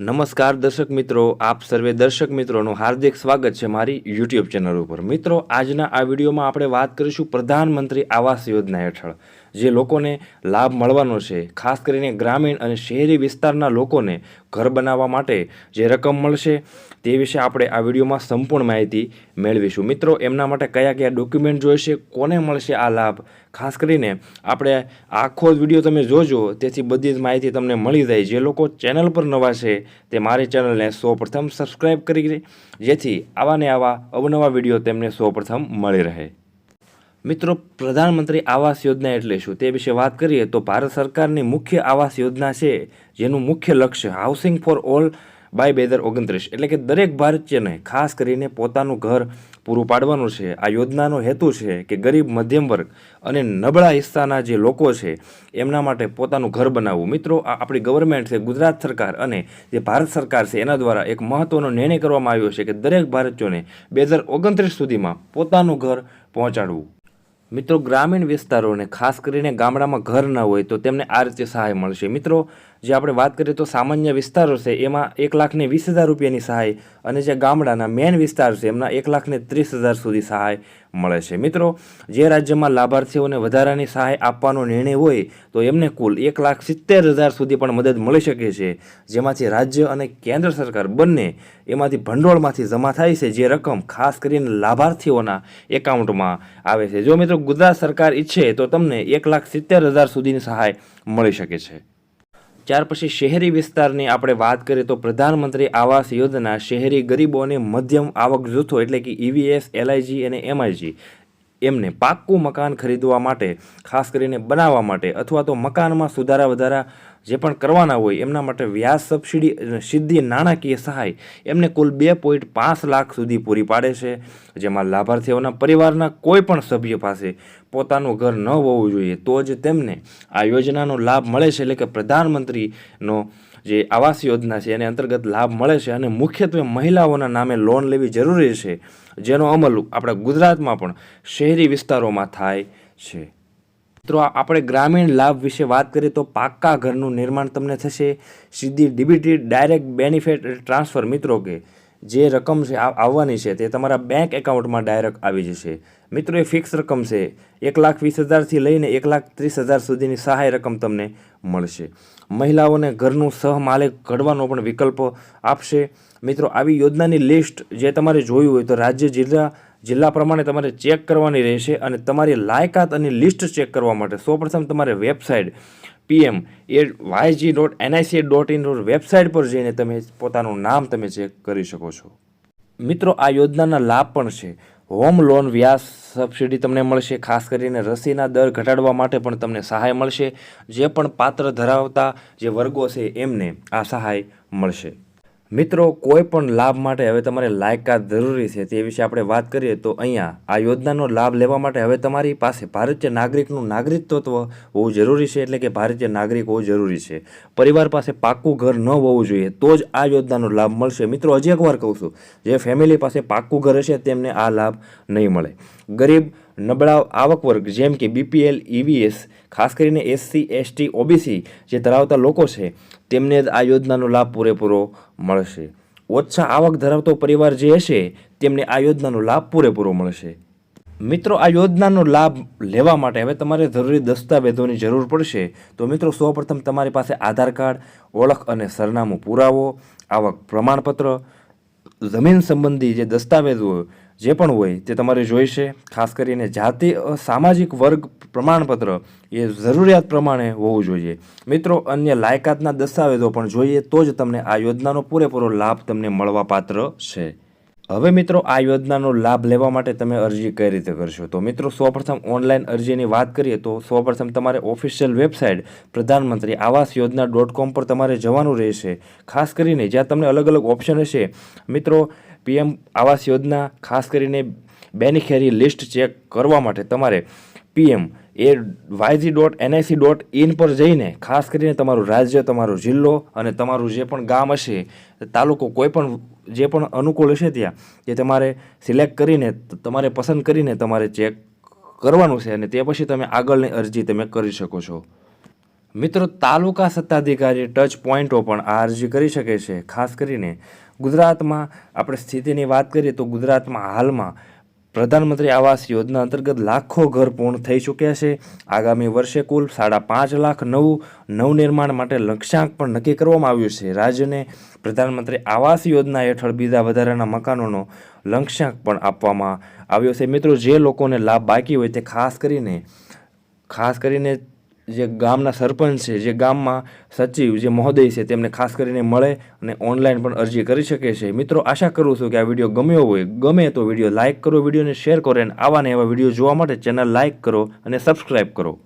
નમસ્કાર દર્શક મિત્રો, આપ સર્વે દર્શક મિત્રોનું હાર્દિક સ્વાગત છે મારી યુટ્યુબ ચેનલ ઉપર. મિત્રો, આજના આ વિડીયોમાં આપણે વાત કરીશું પ્રધાનમંત્રી આવાસ યોજના હેઠળ. જે લોકોને લાભ મળવાનો છે. ખાસ કરીને ગ્રામીણ અને શહેરી વિસ્તારના લોકોને ઘર બનાવવા માટે જે રકમ મળશે તે વિશે આપણે આ વિડીયોમાં સંપૂર્ણ માહિતી મેળવીશું. મિત્રો, એમના માટે કયા કયા ડોક્યુમેન્ટ જોઈશે, કોને મળશે આ લાભ? ખાસ કરીને આપણે આખો વીડિયો તમે જોજો, તેથી બધી જ માહિતી તમને મળી જાય. જે લોકો ચેનલ પર નવા છે, તે મારી ચેનલને સૌપ્રથમ સબસ્ક્રાઈબ કરી જેથી આવા ને આવા અવનવા વીડિયો તેમને સૌપ્રથમ મળી રહે. મિત્રો, પ્રધાનમંત્રી આવાસ યોજના એટલે શું? તે વિશે વાત કરીએ તો ભારત સરકારની મુખ્ય આવાસ યોજના છે, જેનું મુખ્ય લક્ષ્ય હાઉસિંગ ફોર ઓલ બાય બે હજાર ઓગણત્રીસ. એટલે કે દરેક ભારતીયને, ખાસ કરીને પોતાનું ઘર પૂરું પાડવાનું છે. આ યોજનાનો હેતુ છે કે ગરીબ, મધ્યમ વર્ગ અને નબળા હિસ્સાના જે લોકો છે, એમના માટે પોતાનું ઘર બનાવવું. મિત્રો, આ આપણી ગવર્મેન્ટ છે, ગુજરાત સરકાર અને જે ભારત સરકાર છે, એના દ્વારા એક મહત્ત્વનો નિર્ણય કરવામાં આવ્યો છે કે દરેક ભારતીયોને બે હજાર ઓગણત્રીસ સુધીમાં પોતાનું ઘર પહોંચાડવું. મિત્રો, ગ્રામીણ વિસ્તારોને, ખાસ કરીને ગામડામાં ઘર ન હોય તો તેમને આ રીતે સહાય મળશે. મિત્રો જે આપણે વાત કરીએ તો સામાન્ય વિસ્તારો છે, એમાં એક લાખને વીસ હજાર રૂપિયાની સહાય અને જે ગામડાના મેન વિસ્તાર છે, એમના એક લાખને ત્રીસ હજાર સુધી સહાય મળે છે. મિત્રો, જે રાજ્યમાં લાભાર્થીઓને વધારાની સહાય આપવાનો નિર્ણય હોય, તો એમને કુલ એક લાખ સિત્તેર હજાર સુધી પણ મદદ મળી શકે છે. જેમાંથી રાજ્ય અને કેન્દ્ર સરકાર બંને એમાંથી ભંડોળમાંથી જમા થાય છે, જે રકમ ખાસ કરીને લાભાર્થીઓના એકાઉન્ટમાં આવે છે. જો મિત્રો ગુજરાત સરકાર ઈચ્છે તો તમને એક લાખ સિત્તેર હજાર સુધીની સહાય મળી શકે છે. ત્યાર પછી શહેરી વિસ્તારની આપણે વાત કરીએ તો પ્રધાનમંત્રી આવાસ યોજના શહેરી ગરીબો અને મધ્યમ આવક જૂથો એટલે કે ઈવીએસ એલઆઈજી અને એમઆઈજી એમને પાક્કું મકાન ખરીદવા માટે, ખાસ કરીને બનાવવા માટે અથવા તો મકાનમાં સુધારા વધારા જે પણ કરવાના હોય, એમના માટે વ્યાજ સબસિડી સીધી નાણાકીય સહાય એમને કુલ બે પોઈન્ટ પાંચ લાખ સુધી પૂરી પાડે છે, જેમાં લાભાર્થીઓના પરિવારના કોઈ પણ સભ્ય પાસે પોતાનું ઘર ન હોવું જોઈએ. તો જ તેમને આ યોજનાનો લાભ મળે છે. એટલે કે પ્રધાનમંત્રીનો જે આવાસ યોજના છે, એને અંતર્ગત લાભ મળે છે અને મુખ્યત્વે મહિલાઓના નામે લોન લેવી જરૂરી છે, જેનો અમલ આપણા ગુજરાતમાં પણ શહેરી વિસ્તારોમાં થાય છે. મિત્રો આપણે ગ્રામીણ લાભ વિશે વાત કરીએ તો પાક્કા ઘરનું નિર્માણ તમને થશે. સીધી ડીબીટી ડાયરેક્ટ બેનિફિટ ટ્રાન્સફર મિત્રો કે જે રકમ છે આવવાની છે તે તમારા બેંક એકાઉન્ટમાં ડાયરેક્ટ આવી જશે. મિત્રો, એ ફિક્સ રકમ છે. એક લાખ વીસ હજારથી લઈને એક લાખ ત્રીસ હજાર સુધીની સહાય રકમ તમને મળશે. મહિલાઓને ઘરનું સહમાલિક ઘડવાનો પણ વિકલ્પ આપશે. મિત્રો, આવી યોજનાની લિસ્ટ જે તમારે જોયું હોય તો રાજ્ય જિલ્લા જિલ્લા પ્રમાણે તમારે ચેક કરવાની રહેશે અને તમારી લાયકાત અને લિસ્ટ ચેક કરવા માટે સૌપ્રથમ તમારે website PM A YG dot NIC dot in website પર જઈને તમે પોતાનું નામ તમે ચેક કરી શકો છો. મિત્રો, આ યોજનાના લાભ પણ છે. હોમ લોન વ્યાજ સબસિડી તમને મળશે, ખાસ કરીને રસીના દર ઘટાડવા માટે પણ તમને સહાય મળશે. જે પણ પાત્ર ધરાવતા જે વર્ગો છે, એમને આ સહાય મળશે. મિત્રો, કોઈ પણ લાભ માટે હવે તમારે લાયકાત જરૂરી છે તે વિશે આપણે વાત કરીએ તો અહીંયા આ યોજનાનો લાભ લેવા માટે હવે તમારી પાસે ભારતીય નાગરિકનું નાગરિકત્વ હોવું જરૂરી છે, એટલે કે ભારતીય નાગરિક હોવું જરૂરી છે. પરિવાર પાસે પાક્કું ઘર ન હોવું જોઈએ, તો જ આ યોજનાનો લાભ મળશે. મિત્રો, હજી એકવાર કહું છું, જે ફેમિલી પાસે પાક્કું ઘર હશે, તેમને આ લાભ નહીં મળે. ગરીબ નબળા આવક વર્ગ, જેમ કે બીપીએલ ઈવીએસ ખાસ કરીને એસસી એસટી ઓબીસી જે ધરાવતા લોકો છે, તેમને જ આ યોજનાનો લાભ પૂરેપૂરો મળશે. ઓછા આવક ધરાવતો પરિવાર જે હશે, તેમને આ યોજનાનો લાભ પૂરેપૂરો મળશે. મિત્રો, આ યોજનાનો લાભ લેવા માટે હવે તમારે જરૂરી દસ્તાવેજોની જરૂર પડશે. તો મિત્રો, સૌપ્રથમ તમારી પાસે આધાર કાર્ડ, ઓળખ અને સરનામું પુરાવો, આવક પ્રમાણપત્ર, જમીન સંબંધી જે દસ્તાવેજો જે પણ હોય તે તમારે જોઈશે. ખાસ કરીને જાતિ સામાજિક વર્ગ પ્રમાણપત્ર એ જરૂરિયાત પ્રમાણે હોવું જોઈએ. મિત્રો, અન્ય લાયકાતના દસ્તાવેજો પણ જોઈએ તો જ તમને આ યોજનાનો પૂરેપૂરો લાભ તમને મળવા પાત્ર છે. હવે મિત્રો, આ યોજનાનો લાભ લેવા માટે તમે અરજી કઈ રીતે કરશો? તો મિત્રો, સૌપ્રથમ ઓનલાઈન અરજીની વાત કરીએ તો સૌપ્રથમ તમારે ઓફિશિયલ વેબસાઇટ પ્રધાનમંત્રી આવાસ યોજના ડોટ કોમ પર તમારે જવાનું રહેશે. ખાસ કરીને જ્યાં તમને અલગ અલગ ઓપ્શન હશે. મિત્રો પીએમ આવાસ યોજના, ખાસ કરીને બેનિફિશરી લિસ્ટ ચેક કરવા માટે તમારે PM A YG dot NIC dot in પર જઈને, ખાસ કરીને તમારું રાજ્ય, તમારો જિલ્લો અને તમારું જે પણ ગામ હશે, તાલુકો કોઈ પણ જે પણ અનુકૂળ હશે ત્યાં, એ તમારે સિલેક્ટ કરીને, તમારે પસંદ કરીને તમારે ચેક કરવાનું છે અને તે પછી તમે આગળની અરજી તમે કરી શકો છો. મિત્રો, તાલુકા સત્તાધિકારી ટચ પોઈન્ટો પણ આ અરજી કરી શકે છે, ખાસ કરીને ગુજરાતમાં આપણે સ્થિતિની વાત કરીએ તો ગુજરાતમાં હાલમાં પ્રધાનમંત્રી આવાસ યોજના અંતર્ગત લાખો ઘર પૂર્ણ થઈ ચૂક્યા છે. આગામી વર્ષે કુલ સાડા પાંચ લાખ નવું નવનિર્માણ માટે લક્ષ્યાંક પણ નક્કી કરવામાં આવ્યું છે. રાજ્યને પ્રધાનમંત્રી આવાસ યોજના હેઠળ બીજા વધારાના મકાનોનો લક્ષ્યાંક પણ આપવામાં આવ્યો છે. મિત્રો, જે લોકોને લાભ બાકી હોય તે ખાસ કરીને ખાસ કરીને જે ગામના સરપંચ છે, જે ગામમાં સચિવ, જે મહોદય છે, તેમને ખાસ કરીને મળે અને ઓનલાઈન પણ અરજી કરી શકે છે. મિત્રો, આશા કરું છું કે આ વીડિયો ગમ્યો હોય, ગમે તો વીડિયો લાઇક કરો, વિડીયોને શેર કરો અને આવા ને એવા વીડિયો જોવા માટે ચેનલ લાઇક કરો અને સબસ્ક્રાઈબ કરો.